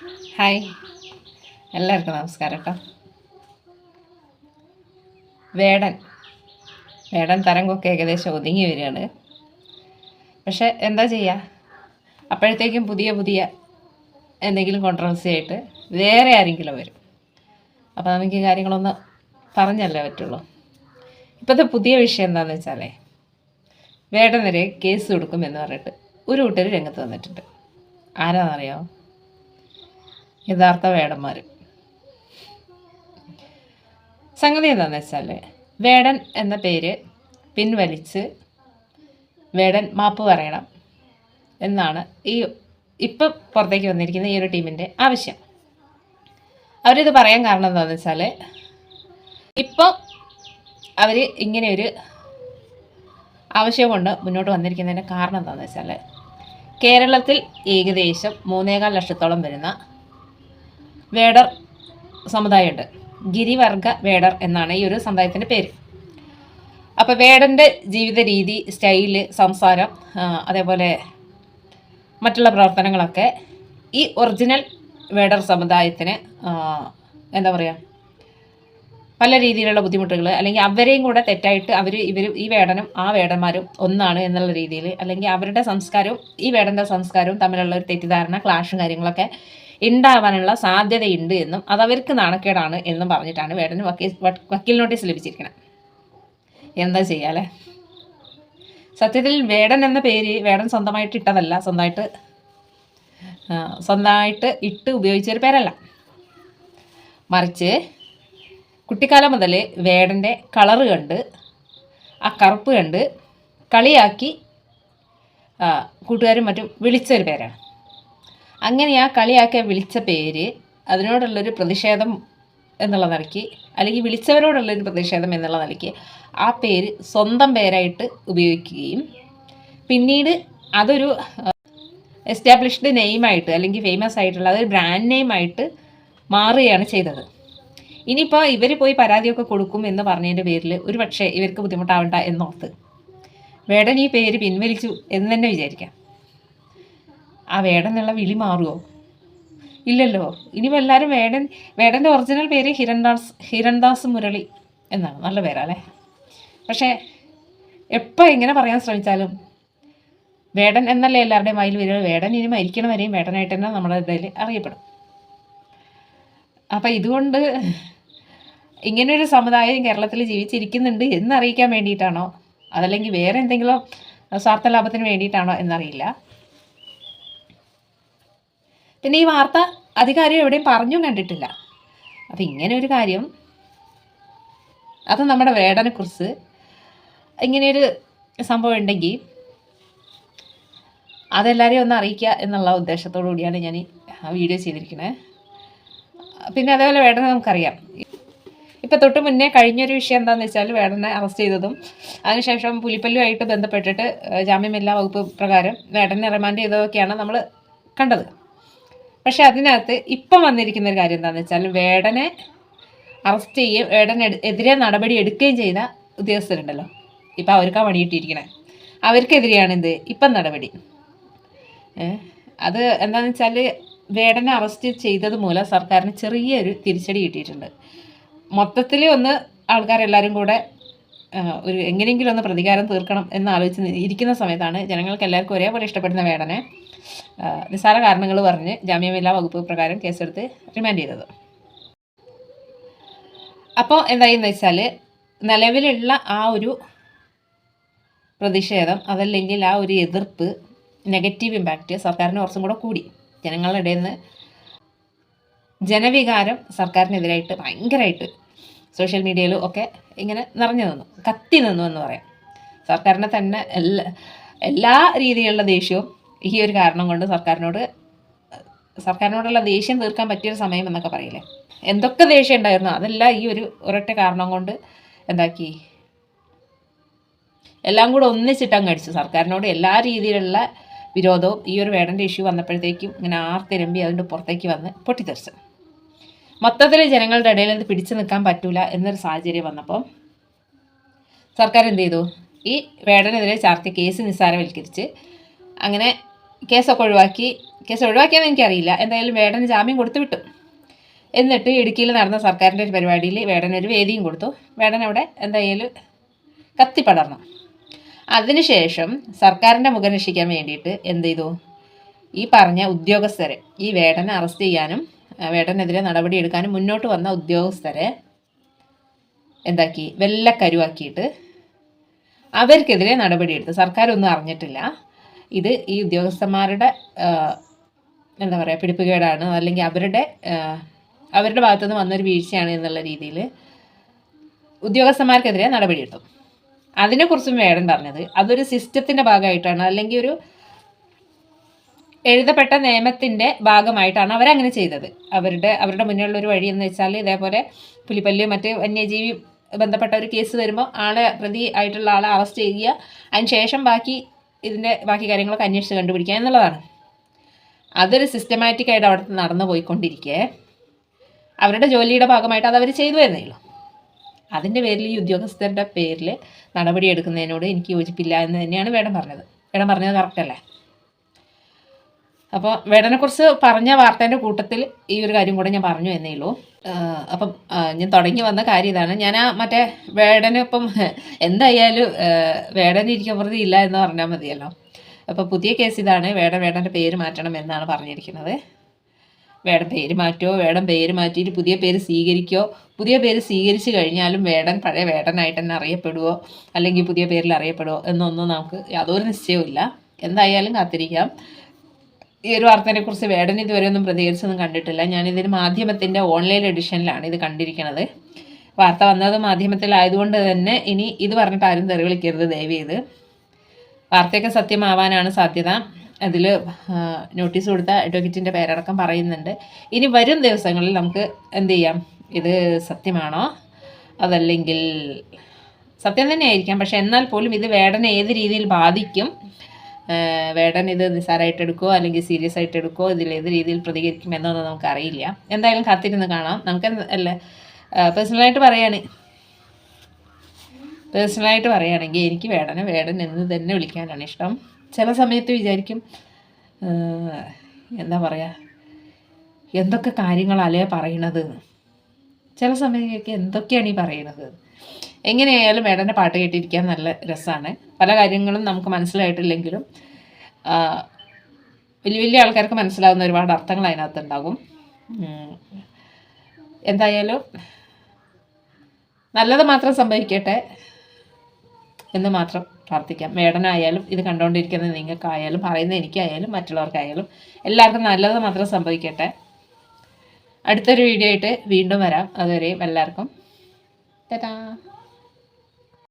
Hi. എല്ലാവർക്കും നമസ്കാരം കേട്ടോ വേടൻ. വേടൻ തരംഗമൊക്കെ ഏകദേശം ഒതുങ്ങി വരികയാണ്. പക്ഷെ എന്താ ചെയ്യുക അപ്പോഴത്തേക്കും പുതിയ പുതിയ എന്തെങ്കിലും കോൺട്രവേഴ്സി ആയിട്ട് വേറെ ആരെങ്കിലും വരും. അപ്പോൾ നമുക്ക് ഈ കാര്യങ്ങളൊന്ന് പറഞ്ഞല്ലേ പറ്റുള്ളൂ. ഇപ്പോഴത്തെ പുതിയ വിഷയം എന്താണെന്ന് വെച്ചാലേ വേടനെതിരെ കേസ് കൊടുക്കുമെന്ന് പറഞ്ഞിട്ട് ഒരു കൂട്ടർ രംഗത്ത് വന്നിട്ടുണ്ട്. ആരാണെന്നറിയാമോ യഥാർത്ഥ വേടന്മാർ സംഗതി എന്താണെന്ന് വെച്ചാൽ വേടൻ എന്ന പേര് പിൻവലിച്ച് വേടൻ മാപ്പ് പറയണം എന്നാണ് ഈ ഇപ്പം പുറത്തേക്ക് വന്നിരിക്കുന്ന ഈ ഒരു ടീമിന്റെ ആവശ്യം. അവരിത് പറയാൻ കാരണം എന്താണെന്ന് വെച്ചാൽ ഇപ്പം അവർ ഇങ്ങനെ ഒരു ആവശ്യം കൊണ്ട് മുന്നോട്ട് വന്നിരിക്കുന്നതിന്റെ കാരണം എന്താണെന്ന് വെച്ചാൽ കേരളത്തിൽ ഏകദേശം മൂന്നേകാൽ ലക്ഷത്തോളം വരുന്ന വേടർ സമുദായമുണ്ട്. ഗിരിവർഗ വേടർ എന്നാണ് ഈ ഒരു സമുദായത്തിന്റെ പേര്. അപ്പോൾ വേടന്റെ ജീവിത രീതി സ്റ്റൈൽ സംസാരം അതേപോലെ മറ്റുള്ള പ്രവർത്തനങ്ങളൊക്കെ ഈ ഒറിജിനൽ വേടർ സമുദായത്തിന് എന്താ പറയുക പല രീതിയിലുള്ള ബുദ്ധിമുട്ടുകൾ അല്ലെങ്കിൽ അവരെയും കൂടെ തെറ്റായിട്ട് അവർ ഇവർ ഈ വേടനും ആ വേടന്മാരും ഒന്നാണ് എന്നുള്ള രീതിയിൽ അല്ലെങ്കിൽ അവരുടെ സംസ്കാരവും ഈ വേടന്റെ സംസ്കാരവും തമ്മിലുള്ള ഒരു തെറ്റിദ്ധാരണ ക്ലാഷും കാര്യങ്ങളൊക്കെ ഉണ്ടാവാനുള്ള സാധ്യതയുണ്ട് എന്നും അത് അവർക്ക് നാണക്കേടാണ് എന്നും പറഞ്ഞിട്ടാണ് വേടന് വക്കീൽ വക്കീൽ നോട്ടീസ് ലഭിച്ചിരിക്കുന്നത് എന്താ ചെയ്യാല്ലേ സത്യത്തിൽ വേടൻ എന്ന പേര് വേടൻ സ്വന്തമായിട്ട് ഇട്ടതല്ല സ്വന്തമായിട്ട് സ്വന്തമായിട്ട് ഇട്ട് ഉപയോഗിച്ച ഒരു പേരല്ല. മറിച്ച് കുട്ടിക്കാലം മുതൽ വേടന്റെ കളറ് കണ്ട് ആ കറുപ്പ് കണ്ട് കളിയാക്കി കൂട്ടുകാരും മറ്റും വിളിച്ചൊരു പേരാണ്. അങ്ങനെ ആ കളിയാക്കിയ വിളിച്ച പേര് അതിനോടുള്ളൊരു പ്രതിഷേധം എന്നുള്ള നിലയ്ക്ക് അല്ലെങ്കിൽ വിളിച്ചവരോടുള്ളൊരു പ്രതിഷേധം എന്നുള്ള നിലയ്ക്ക് ആ പേര് സ്വന്തം പേരായിട്ട് ഉപയോഗിക്കുകയും പിന്നീട് അതൊരു എസ്റ്റാബ്ലിഷ്ഡ് നെയിമായിട്ട് അല്ലെങ്കിൽ ഫേമസ് ആയിട്ടുള്ള അതൊരു ബ്രാൻഡ് നെയിമായിട്ട് മാറുകയാണ് ചെയ്തത്. ഇനിയിപ്പോൾ ഇവർ പോയി പരാതിയൊക്കെ കൊടുക്കും എന്ന് പറഞ്ഞതിന്റെ പേരിൽ ഒരു പക്ഷേ ഇവർക്ക് ബുദ്ധിമുട്ടാവണ്ട എന്നോർത്ത്. വേടൻ ഈ പേര് പിൻവലിച്ചു എന്ന് തന്നെ വിചാരിക്കാം. ആ വേടൻ എന്നുള്ള വിളി മാറുമോ ഇല്ലല്ലോ. ഇനി എല്ലാവരും വേടൻ വേടന്റെ ഒറിജിനൽ പേര് ഹിരൺദാസ് ഹിരൺദാസ് മുരളി എന്നാണ്. നല്ല പേരല്ലേ? പക്ഷേ എപ്പോൾ എങ്ങനെ പറയാൻ ശ്രമിച്ചാലും വേടൻ എന്നല്ലേ എല്ലാവരുടെയും വായിൽ വരിക? വേടൻ ഇനി മരിക്കണ വരെയും വേടനായിട്ട് തന്നെ നമ്മുടെ ഇടയിൽ അറിയപ്പെടും. അപ്പം ഇതുകൊണ്ട് ഇങ്ങനൊരു സമുദായം കേരളത്തിൽ ജീവിച്ചിരിക്കുന്നുണ്ട് എന്നറിയിക്കാൻ വേണ്ടിയിട്ടാണോ? അതല്ലെങ്കിൽ വേറെ എന്തെങ്കിലും സ്വാർത്ഥ ലാഭത്തിന് വേണ്ടിയിട്ടാണോ എന്നറിയില്ല. പിന്നെ ഈ വാർത്ത അധികാരം എവിടെയും പറഞ്ഞും കണ്ടിട്ടില്ല. അപ്പം ഇങ്ങനെ ഒരു കാര്യം അത് നമ്മുടെ വേടനെക്കുറിച്ച് ഇങ്ങനെയൊരു സംഭവം ഉണ്ടെങ്കിൽ അതെല്ലാവരെയും ഒന്ന് അറിയിക്കുക എന്നുള്ള ഉദ്ദേശത്തോടു കൂടിയാണ് ഞാൻ ആ വീഡിയോ ചെയ്തിരിക്കുന്നത് പിന്നെ അതേപോലെ വേടനെ നമുക്കറിയാം. ഇപ്പം തൊട്ട് മുന്നേ കഴിഞ്ഞൊരു വിഷയം എന്താണെന്ന് വെച്ചാൽ വേടനെ അറസ്റ്റ് ചെയ്തതും അതിനുശേഷം പുലിപ്പല്ലുമായിട്ട് ബന്ധപ്പെട്ടിട്ട് ജാമ്യമില്ലാ വകുപ്പ് പ്രകാരം വേടനെ റിമാൻഡ് ചെയ്തതൊക്കെയാണ് നമ്മൾ കണ്ടത്. പക്ഷെ അതിനകത്ത് ഇപ്പം വന്നിരിക്കുന്ന ഒരു കാര്യം എന്താണെന്ന് വെച്ചാൽ വേടനെ അറസ്റ്റ് ചെയ്യുകയും വേടനെ എതിരെ നടപടി എടുക്കുകയും ചെയ്ത ഉദ്യോഗസ്ഥരുണ്ടല്ലോ. ഇപ്പം അവർക്കാ പണിയിട്ടിരിക്കണേ അവർക്കെതിരെയാണ് എന്ത്? ഇപ്പം നടപടി? അത് എന്താണെന്ന് വെച്ചാൽ വേടനെ അറസ്റ്റ് ചെയ്തത് മൂലം സർക്കാരിന് ചെറിയൊരു തിരിച്ചടി കിട്ടിയിട്ടുണ്ട്. മൊത്തത്തിൽ ഒന്ന് ആൾക്കാരെല്ലാവരും കൂടെ ഒരു എങ്ങനെയെങ്കിലും ഒന്ന് പ്രതികാരം തീർക്കണം എന്ന് ആലോചിച്ച് നി- ഇരിക്കുന്ന സമയത്താണ് ജനങ്ങൾക്ക് എല്ലാവർക്കും ഒരേപോലെ ഇഷ്ടപ്പെടുന്ന വേടനെ നിസ്സാര കാരണങ്ങൾ പറഞ്ഞ് ജാമ്യമില്ലാ വകുപ്പ് പ്രകാരം കേസെടുത്ത് റിമാൻഡ് ചെയ്തത്. അപ്പോൾ എന്തായെന്ന് വെച്ചാൽ നിലവിലുള്ള ആ ഒരു പ്രതിഷേധം അതല്ലെങ്കിൽ ആ ഒരു എതിർപ്പ് നെഗറ്റീവ് ഇമ്പാക്റ്റ് സർക്കാരിന് കുറച്ചും കൂടെ കൂടി. ജനങ്ങളുടെ ഇടയിൽ നിന്ന് ജനവികാരം സർക്കാരിനെതിരായിട്ട് ഭയങ്കരമായിട്ട് സോഷ്യൽ മീഡിയയിലും ഒക്കെ ഇങ്ങനെ നിറഞ്ഞു നിന്നു കത്തി നിന്നു എന്ന് പറയാം. സർക്കാരിനെ തന്നെ എല്ലാ എല്ലാ രീതിയിലുള്ള ദേഷ്യവും ഈ ഒരു കാരണം കൊണ്ട് സർക്കാരിനോട് സർക്കാരിനോടുള്ള ദേഷ്യം തീർക്കാൻ പറ്റിയൊരു സമയം എന്നൊക്കെ പറയില്ലേ? എന്തൊക്കെ ദേഷ്യം ഉണ്ടായിരുന്നു? അതെല്ലാം ഈ ഒരു ഒരൊറ്റ കാരണം കൊണ്ട് എന്താക്കി? എല്ലാം കൂടെ ഒന്നിച്ചിട്ടങ്ങ് അടിച്ചു. സർക്കാരിനോട് എല്ലാ രീതിയിലുള്ള വിരോധവും ഈ ഒരു വേടന്റെ ഇഷ്യൂ വന്നപ്പോഴത്തേക്കും ഇങ്ങനെ ആർത്തിരമ്പി അതിന്റെ പുറത്തേക്ക് വന്ന് പൊട്ടിത്തെറിച്ചു. മൊത്തത്തിൽ ജനങ്ങളുടെ ഇടയിൽ ഇത് പിടിച്ചു നിൽക്കാൻ പറ്റൂല എന്നൊരു സാഹചര്യം വന്നപ്പോൾ സർക്കാർ എന്ത് ചെയ്തു? ഈ വേടനെതിരെ ചാർത്തിയ കേസ് നിസ്സാരവൽക്കരിച്ച് അങ്ങനെ കേസൊക്കെ ഒഴിവാക്കി. കേസ് ഒഴിവാക്കിയെന്ന് എനിക്കറിയില്ല. എന്തായാലും വേടന് ജാമ്യം കൊടുത്തു വിട്ടു. എന്നിട്ട് ഇടുക്കിയിൽ നടന്ന സർക്കാരിന്റെ ഒരു പരിപാടിയിൽ വേടനൊരു വേദിയും കൊടുത്തു. വേടൻ അവിടെ എന്തായാലും കത്തിപ്പടർന്നു അതിനുശേഷം സർക്കാരിന്റെ മുഖം രക്ഷിക്കാൻ വേണ്ടിയിട്ട് എന്ത് ചെയ്തു? ഈ പറഞ്ഞ ഉദ്യോഗസ്ഥരെ ഈ വേടനെ അറസ്റ്റ് ചെയ്യാനും ആ, വേടനെതിരെ നടപടിയെടുക്കാനും മുന്നോട്ട് വന്ന ഉദ്യോഗസ്ഥരെ എന്താക്കി? വെല്ലക്കരുവാക്കിയിട്ട് അവർക്കെതിരെ നടപടിയെടുത്തു സർക്കാരൊന്നും അറിഞ്ഞിട്ടില്ല. ഇത് ഈ ഉദ്യോഗസ്ഥന്മാരുടെ എന്താ പറയുക പിടിപ്പുകേടാണ്. അല്ലെങ്കിൽ അവരുടെ അവരുടെ അവരുടെ ഭാഗത്തുനിന്ന് വന്നൊരു വീഴ്ചയാണ് എന്നുള്ള രീതിയിൽ ഉദ്യോഗസ്ഥന്മാർക്കെതിരെ നടപടിയെടുത്തു അതിനെക്കുറിച്ചും വേടൻ പറഞ്ഞത്. അതൊരു സിസ്റ്റത്തിന്റെ ഭാഗമായിട്ടാണ്. അല്ലെങ്കിൽ ഒരു എഴുതപ്പെട്ട നിയമത്തിന്റെ ഭാഗമായിട്ടാണ് അവരങ്ങനെ ചെയ്തത്. അവരുടെ അവരുടെ മുന്നിലുള്ള ഒരു വഴി എന്ന് വെച്ചാൽ ഇതേപോലെ പുലിപ്പല്ല് മറ്റ് വന്യജീവി ബന്ധപ്പെട്ട ഒരു കേസ് വരുമ്പോൾ ആളെ പ്രതി ആയിട്ടുള്ള ആളെ അറസ്റ്റ് ചെയ്യുക അതിന് ശേഷം ബാക്കി ഇതിന്റെ ബാക്കി കാര്യങ്ങളൊക്കെ അന്വേഷിച്ച് കണ്ടുപിടിക്കുക എന്നുള്ളതാണ്. അതൊരു സിസ്റ്റമാറ്റിക്കായിട്ട് അവിടെ നടന്നു പോയിക്കൊണ്ടിരിക്കെ. അവരുടെ ജോലിയുടെ ഭാഗമായിട്ട് അത് അവർ ചെയ്തു വരുന്നേ ഉള്ളൂ. അതിന്റെ പേരിൽ ഈ ഉദ്യോഗസ്ഥരുടെ പേരിൽ നടപടിയെടുക്കുന്നതിനോട് എനിക്ക് യോജിപ്പില്ല എന്ന് തന്നെയാണ് വേടം പറഞ്ഞത്. വേടം പറഞ്ഞത് കറക്റ്റ് അല്ലേ? അപ്പോൾ വേടനെക്കുറിച്ച് പറഞ്ഞ വാർത്തേന്റെ കൂട്ടത്തിൽ ഈ ഒരു കാര്യം കൂടെ ഞാൻ പറഞ്ഞു എന്നേ ഉള്ളൂ. അപ്പം ഞാൻ തുടങ്ങി വന്ന കാര്യം ഇതാണ്. ഞാൻ ആ മറ്റേ വേടന് ഇപ്പം എന്തായാലും വേടന് ഇരിക്കാൻ വെറുതെ ഇല്ല എന്ന് പറഞ്ഞാൽ മതിയല്ലോ. അപ്പോൾ പുതിയ കേസ് ഇതാണ്. വേടൻ വേടന്റെ പേര് മാറ്റണം എന്നാണ് പറഞ്ഞിരിക്കുന്നത്. വേടൻ പേര് മാറ്റുമോ വേടൻ പേര് മാറ്റിയിട്ട് പുതിയ പേര് സ്വീകരിക്കോ? പുതിയ പേര് സ്വീകരിച്ചു കഴിഞ്ഞാലും വേടൻ പഴയ വേടനായിട്ട് തന്നെ അറിയപ്പെടുവോ? അല്ലെങ്കിൽ പുതിയ പേരിൽ അറിയപ്പെടുവോ എന്നൊന്നും നമുക്ക് യാതൊരു നിശ്ചയവും ഇല്ല എന്തായാലും കാത്തിരിക്കാം. ഈ ഒരു വാർത്തയെ കുറിച്ച് വേടൻ ഇതുവരെ ഒന്നും പ്രതികരിച്ചൊന്നും കണ്ടിട്ടില്ല. ഞാൻ ഇതിന് മാധ്യമത്തിന്റെ ഓൺലൈൻ എഡിഷനിലാണ് ഇത് കണ്ടിരിക്കുന്നത് വാർത്ത വന്നത് മാധ്യമത്തിലായതുകൊണ്ട് തന്നെ ഇനി ഇത് പറഞ്ഞിട്ട് ആരും തെറി വിളിക്കരുത് ദയവ് ചെയ്ത്. വാർത്തയൊക്കെ സത്യമാവാനാണ് സാധ്യത. അതിൽ നോട്ടീസ് കൊടുത്ത അഡ്വക്കേറ്റിന്റെ പേരടക്കം പറയുന്നുണ്ട്. ഇനി വരും ദിവസങ്ങളിൽ നമുക്ക് എന്ത് ചെയ്യാം? ഇത് സത്യമാണോ? അതല്ലെങ്കിൽ സത്യം തന്നെ ആയിരിക്കാം പക്ഷെ എന്നാൽ പോലും ഇത് വേടനെ ഏത് രീതിയിൽ ബാധിക്കും? വേടൻ ഇത് നിസ്സാരമായിട്ട് എടുക്കുമോ അല്ലെങ്കിൽ സീരിയസ് ആയിട്ട് എടുക്കുമോ ഇതിൽ ഏത് രീതിയിൽ പ്രതികരിക്കും എന്നൊന്നും നമുക്കറിയില്ല. എന്തായാലും കാത്തിരുന്ന് കാണാം. നമുക്ക് അല്ലേ പേഴ്സണലായിട്ട് പറയാണ്. പേഴ്സണലായിട്ട് പറയുകയാണെങ്കിൽ എനിക്ക് വേടനെ വേടൻ എന്ന് തന്നെ വിളിക്കാനാണ് ഇഷ്ടം. ചില സമയത്ത് വിചാരിക്കും എന്താ പറയുക എന്തൊക്കെ കാര്യങ്ങളല്ലേ പറയണത്. ചില സമയത്തൊക്കെ എന്തൊക്കെയാണ് ഈ പറയണത്? എങ്ങനെയായാലും മേഡന്റെ പാട്ട് കേട്ടിരിക്കാൻ നല്ല രസമാണ് പല കാര്യങ്ങളും നമുക്ക് മനസ്സിലായിട്ടില്ലെങ്കിലും വലിയ വലിയ ആൾക്കാർക്ക് മനസ്സിലാവുന്ന ഒരുപാട് അർത്ഥങ്ങൾ അതിനകത്ത് ഉണ്ടാകും എന്തായാലും നല്ലത് മാത്രം സംഭവിക്കട്ടെ എന്ന് മാത്രം പ്രാർത്ഥിക്കാം. മേഡനായാലും ഇത് കണ്ടുകൊണ്ടിരിക്കുന്ന നിങ്ങൾക്കായാലും പറയുന്ന എനിക്കായാലും മറ്റുള്ളവർക്കായാലും എല്ലാവർക്കും നല്ലത് മാത്രം സംഭവിക്കട്ടെ. അടുത്തൊരു വീഡിയോ ആയിട്ട് വീണ്ടും വരാം. അതുവരെയും എല്ലാവർക്കും ടാറ്റാ.